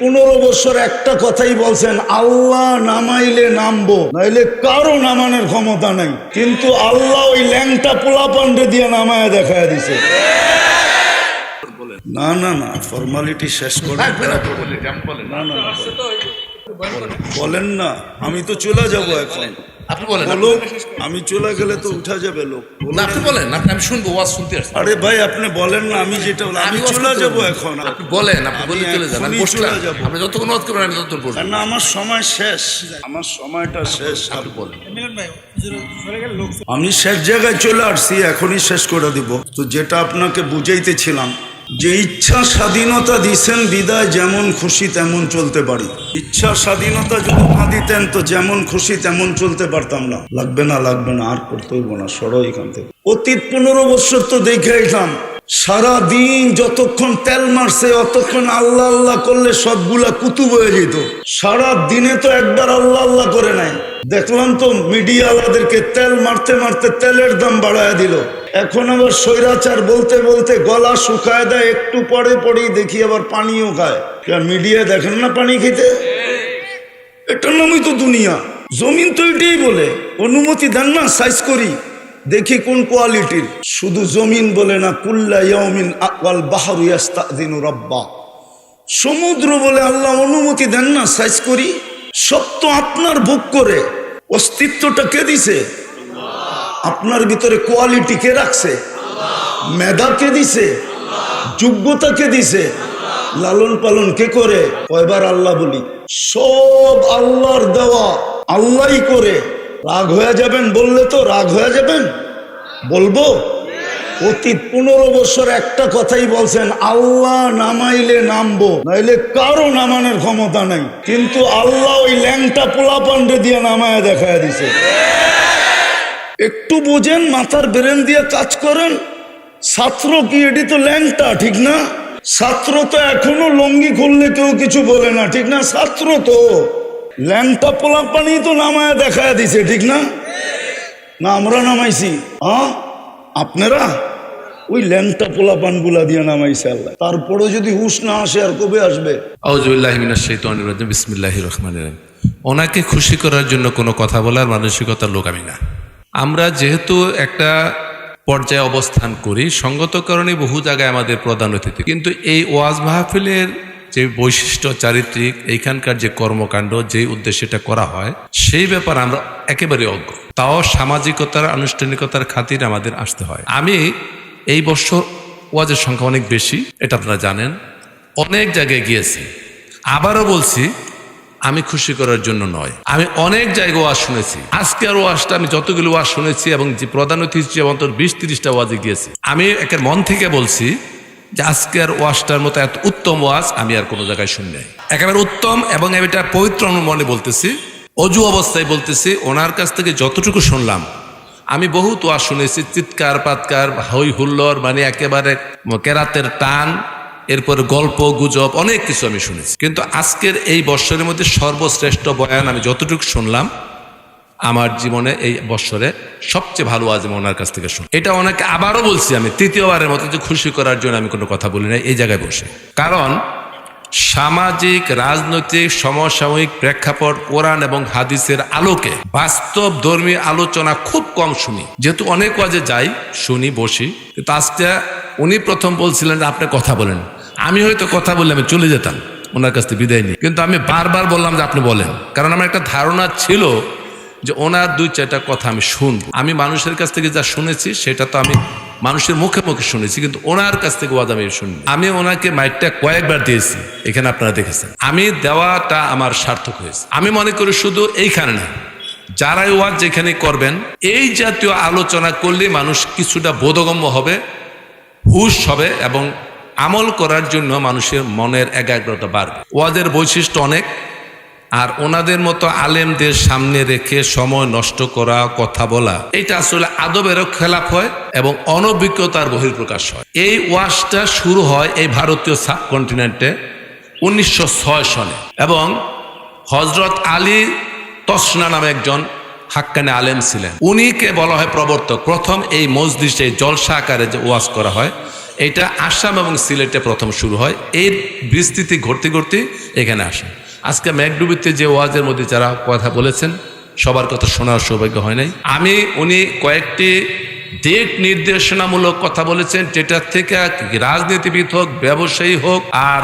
পনেরো বছর একটা কথাই বলছেন আল্লাহ নামাইলে নামবো নাইলে কারও নামানোর ক্ষমতা নাই। কিন্তু আল্লাহ ওই ল্যাংটা পোলা পান্ডে দিয়ে নামায় দেখা দিছে। না না না ফর্মালিটি শেষ করে না না না, বলেন না আমি তো চলে যাব এখন। আপনি বলেন লোক আমি চলে গেলে তো উঠা যাবে লোক না আপনি বলেন আপনি আমি শুনব ওয়াজ শুনতে আসছি। আরে ভাই আপনি বলেন না আমি যেটা আমি চলে যাব এখন। আপনি বলেন আপনি বলে চলে যান আমি বসলাম। চলে যাব। আপনি যতক্ষণ ওয়াজ করবেন আমি ততক্ষণ বসবো। না আমার সময় শেষ। আমার সময়টা শেষ। আপনি বলেন। আমি শেষ জায়গায় চলে আসছি এখনই শেষ করে দিব। তো যেটা আপনাকে বুঝাইতেছিলাম যে ইচ্ছা স্বাধীনতা দিছেন বিদায়, যেমন খুশি তেমন চলতে পারি। ইচ্ছা স্বাধীনতা যদি না দিতেন, তো যেমন খুশি তেমন চলতে পারতাম না। লাগবে না লাগবে না, আর করতে হইব না, সরো এখান থেকে। অতীত পনেরো বছর তো দেখে এলাম সারা দিন যতক্ষণ তেল মারছে, অতক্ষণ আল্লাহ আল্লাহ করলে সবগুলা কুতুব হয়ে যেত। সারা দিনে তো একবার আল্লাহ আল্লাহ করে নাই। দেখলাম তো মিডিয়াওয়ালাদেরকে তেল মারতে মারতে তেলের দাম বাড়ায় দিল। এখন আবার স্বৈরাচার বলতে বলতে গলা শুকায় দেয়, একটু পরে পরেই দেখি আবার পানিও খায়। মিডিয়া দেখেন না পানি খেতে? এটার নামই তো দুনিয়া। জমিন তো এটাই বলে। অনুমতি দেন না সাইজ করি। দেখি কোন কোয়ালিটির শুধু জমিন বলে না, কুল্লা ইয়াউমিন আকওয়াল বাহরু ইয়াস্তাদিনু রাব্বা। সমুদ্র বলে আল্লাহ অনুমতি দেন না সাইজ করি। তো আপনার ভোগ করে। অস্তিত্বটা কে দিছে? আপনার ভিতরে কোয়ালিটি কে রাখছে? মেধা কে দিছে? যোগ্যতা কে দিছে? লালন পালন কে করে? কয়বার আল্লাহ বলি, সব আল্লাহর দেওয়া আল্লাহই করে। রাগ হয়ে যাবেন বললে তো রাগ হয়ে যাবেন। বলব? অতীত পনেরো বছর একটা কথাই বলছেন, আল্লাহ নামাইলে নামবো, নাইলে কারও নামানোর ক্ষমতা নাই। কিন্তু আল্লাহ ওই ল্যাংটা পোলা পান্ডে দিয়ে নামায় দেখায় দিছে। একটু বোঝেন, মাথার ব্রেন দিয়ে কাজ করেন, ছাত্র কি, এটি তো ল্যাংটা, ঠিক না? ছাত্র তো এখনও লঙ্গি খুললে কেউ কিছু বলে না, ঠিক না? ছাত্র তো, ল্যাংটা পোলা পানি তো নামায় দেখায় দিছে, ঠিক না? না, আমরা নামাইছি। আপনারা? ওই ল্যাংটা পোলা পানগুলা দিয়ে নামাইছে আল্লাহ। তারপরে যদি হুশ না আসে, আর কবে আসবে? ওনাকে খুশি করার জন্য কোনো কথা বলার মানসিকতার লোক আমি না। আমরা যেহেতু একটা পর্যায়ে অবস্থান করি, সঙ্গত কারণে বহু জায়গায় আমাদের প্রধান অতিথি। কিন্তু এই ওয়াজ মাহফিলের যে বৈশিষ্ট্য, চারিত্রিক, এইখানকার যে কর্মকাণ্ড যে উদ্দেশ্যে এটা করা হয়, সেই ব্যাপার আমরা একেবারে অজ্ঞ। তাও সামাজিকতার, আনুষ্ঠানিকতার খাতির আমাদের আসতে হয়। আমি এই বছর ওয়াজের সংখ্যা অনেক বেশি, এটা আপনারা জানেন। অনেক জায়গায় গিয়েছি। আবারও বলছি, আমি খুশি করার জন্য নয়। আমি অনেক জায়গায় ওয়াজ শুনেছি। আজকে আর ওয়াজটা আমি যতগুলো ওয়াজ শুনেছি এবং যে প্রধান অতিথি অন্তর বিশ, তিরিশটা ওয়াজে গিয়েছি। আমি একের মন থেকে বলছি যে আজকের ওয়াজটার মতো এত উত্তম ওয়াজ আমি আর কোনো জায়গায় শুনি নাই। একেবারে উত্তম এবং আমি এটা পবিত্র মনে বলতেছি, অজু অবস্থায় বলতেছি, ওনার কাছ থেকে যতটুকু শুনলাম আমি বহু তোয়া শুনেছি, চিৎকার পাতকার হই হুল্লোর মানে একেবারে কেরাতের টান, এরপরে গল্প, গুজব, অনেক কিছু আমি শুনেছি। কিন্তু আজকের এই বৎসরের মধ্যে সর্বশ্রেষ্ঠ বয়ান আমি যতটুকু শুনলাম, আমার জীবনে এই বৎসরে সবচেয়ে ভালো আজ আমি ওনার কাছ থেকে শুনি। এটা ওনাকে আবারও বলছি আমি, তৃতীয়বারের মতো যে খুশি করার জন্য আমি কোনো কথা বলি না এই জায়গায় বসে। কারণ সামাজিক, রাজনৈতিক, সমসাময়িক প্রেক্ষাপট, কোরআন এবং হাদিসের আলোকে বাস্তব ধর্মী আলোচনা খুব কম শুনি। যেহেতু অনেক ওয়াজে যাই, শুনি, বসি। আজকে উনি প্রথম বলছিলেন যে, আপনি কথা বলেন। আমি হয়তো কথা বললে আমি চলে যেতাম, ওনার কাছ থেকে বিদায় নিই। কিন্তু আমি বারবার বললাম যে, আপনি বলেন। কারণ আমার একটা ধারণা ছিল যে, ওনার দুই, চারটা কথা আমি শুনব। আমি মানুষের কাছ থেকে যা শুনেছি, সেটা তো আমি মানুষের মুখে মুখে শুনেছি, কিন্তু ওনার কাছ থেকে ওয়াজ আমি শুনি আমি ওনাকে মাইকটা কয়েকবার দিয়েছি, এখানে আপনারা দেখেছেন। আমি দেওয়াটা আমার সার্থক হয়েছে। আমি মনে করি শুধু এইখানে না, যারাই ওয়াজ যেখানে করবেন, এই জাতীয় আলোচনা করলে মানুষ কিছুটা বোধগম্য হবে, হুশ হবে, এবং আমল করার জন্য মানুষের মনের একাগ্রতা বাড়বে। ওয়াজের বৈশিষ্ট্য অনেক আর ওনাদের মতো আলেমদের সামনে রেখে সময় নষ্ট করা কথা বলা, এটা আসলে আদবেরও খেলাপ হয় এবং অনভিজ্ঞতার বহির্প্রকাশ হয়। এই ওয়াশটা শুরু হয় এই ভারতীয় সাবকন্টিনেন্টে উনিশশো ছয় সনে এবং হজরত আলী তসনা নামে একজন হাক্কানে আলেম ছিলেন। উনিকে বলা হয় প্রবর্তক। প্রথম এই মসজিদে জলসা আকারে যে ওয়াজ করা হয় এটা আসাম এবং সিলেটে প্রথম শুরু হয়। এর বিস্তৃতি ঘটতে ঘটতে এখানে আসে। আজকে ম্যাকডুবিতে যে ওয়াজের মধ্যে যারা কথা বলেছেন, সবার কথা শোনার সৌভাগ্য হয় নাই। আমি, উনি কয়েকটি দিক নির্দেশনামূলক কথা বলেছেন যেটার থেকে রাজনীতিবিদ হোক, ব্যবসায়ী হোক, আর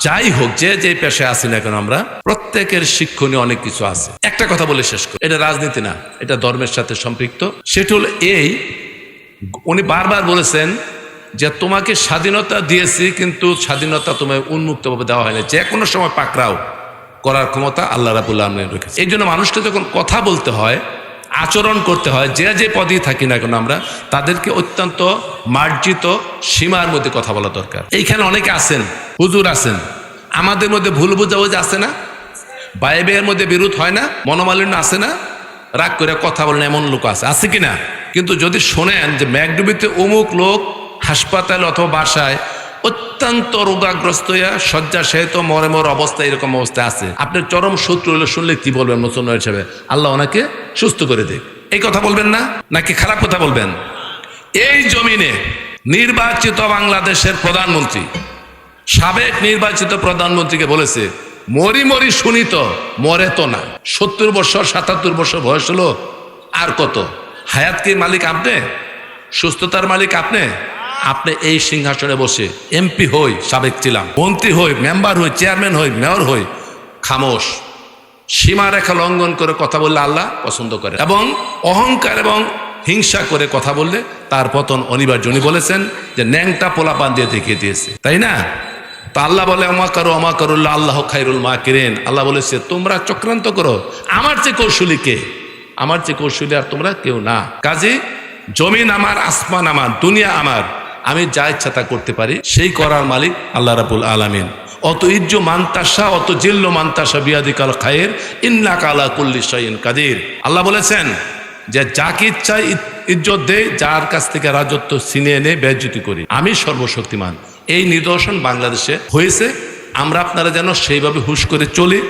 যাই হোক, যে যে পেশায় আছি না কেন আমরা, প্রত্যেকের শিক্ষণীয় অনেক কিছু আছে। একটা কথা বলে শেষ করি। এটা রাজনীতি না, এটা ধর্মের সাথে সম্পৃক্ত। সেটা হল এই, উনি বারবার বলেছেন যে তোমাকে স্বাধীনতা দিয়েছি, কিন্তু স্বাধীনতা তোমায় উন্মুক্তভাবে দেওয়া হয়নি যে কোনো সময় পাকড়াও করার ক্ষমতা আল্লাহ রাবুল্লাহ আলমিন রেখেছে এই জন্য মানুষকে যখন কথা বলতে হয়, আচরণ করতে হয়, যে যে পদেই থাকি না কেন আমরা, তাদেরকে অত্যন্ত মার্জিত সীমার মধ্যে কথা বলা দরকার। এইখানে অনেকে আছেন, হুজুর আছেন। আমাদের মধ্যে ভুল বুঝাবুঝ আছে না? ভাইয়ের মধ্যে বিরোধ হয় না? মনোমালিন্য আছে না? রাগ করে কথা বলেন এমন লোক আছে। আছে কি না? কিন্তু যদি শোনেন যে ম্যাকডুবিতে অমুক লোক হাসপাতাল অথবা বাসায় অত্যন্ত রোগাগ্রস্ত হইয়া শয্যাশায়িত মরে মর অবস্থায় এরকম অবস্থায় আছে। আপনার চরম শত্রু হলে শুনলে কি বলবেন মুসলমান হিসেবে? আল্লাহ ওনাকে সুস্থ করে দিক। এই কথা বলবেন না? নাকি খারাপ কথা বলবেন? এই জমিনে নির্বাচিত বাংলাদেশের প্রধানমন্ত্রী, সাবেক নির্বাচিত প্রধানমন্ত্রীকে বলেছে, মরি মরি শুনি তো, মরে তো না। সত্তর বছর, সাতাত্তর বছর বয়স হলো আর কত? হায়াত কি মালিক আপনি? সুস্থতার মালিক আপনি? আপনি এই সিংহাসনে বসে এমপি হই, সাবেক ছিলাম, মন্ত্রী হই, মেম্বার হই, চেয়ারম্যান হই, মেয়র হই, খামোশ। সীমারেখা লঙ্ঘন করে কথা বললে আল্লাহ পছন্দ করে। এবং অহংকার এবং হিংসা করে কথা বললে তার পতন অনিবার্য। উনি বলেছেন যে ন্যাংটা পোলাপান দিয়ে দেখিয়ে দিয়েছে। তাই না? তা আল্লাহ বলে অমা করো অমা করুল্লাহ আল্লাহ খাইরুল মা কিরেন আল্লাহ বলেছে, তোমরা চক্রান্ত করো। আমার চেয়ে কৌশলী কে? আমার চেয়ে কৌশলী আর তোমরা কেউ না। কাজে, জমিন আমার, আসমান আমার, দুনিয়া আমার। আমি যা ইচ্ছা তা করতে পারি, সেই করার মালিক আল্লাহ রাবুল আলামিন। অত ইজ্জ মান্তাসা, অত জিল্ল মান্তাসা বিয়াদিকাল খায়ের ইন্না কালা কুল্লি শাইন কাদির। আল্লাহ বলেছেন যে যাকে ইচ্ছা ইজ্জত দেয় যার কাছ থেকে রাজত্ব ছিনে এনে ব্যয়জ্যুতি করি। আমি সর্বশক্তিমান। এই নিদর্শন বাংলাদেশে হয়েছে। আমরা আপনারা যেন সেইভাবে হুশ করে চলি।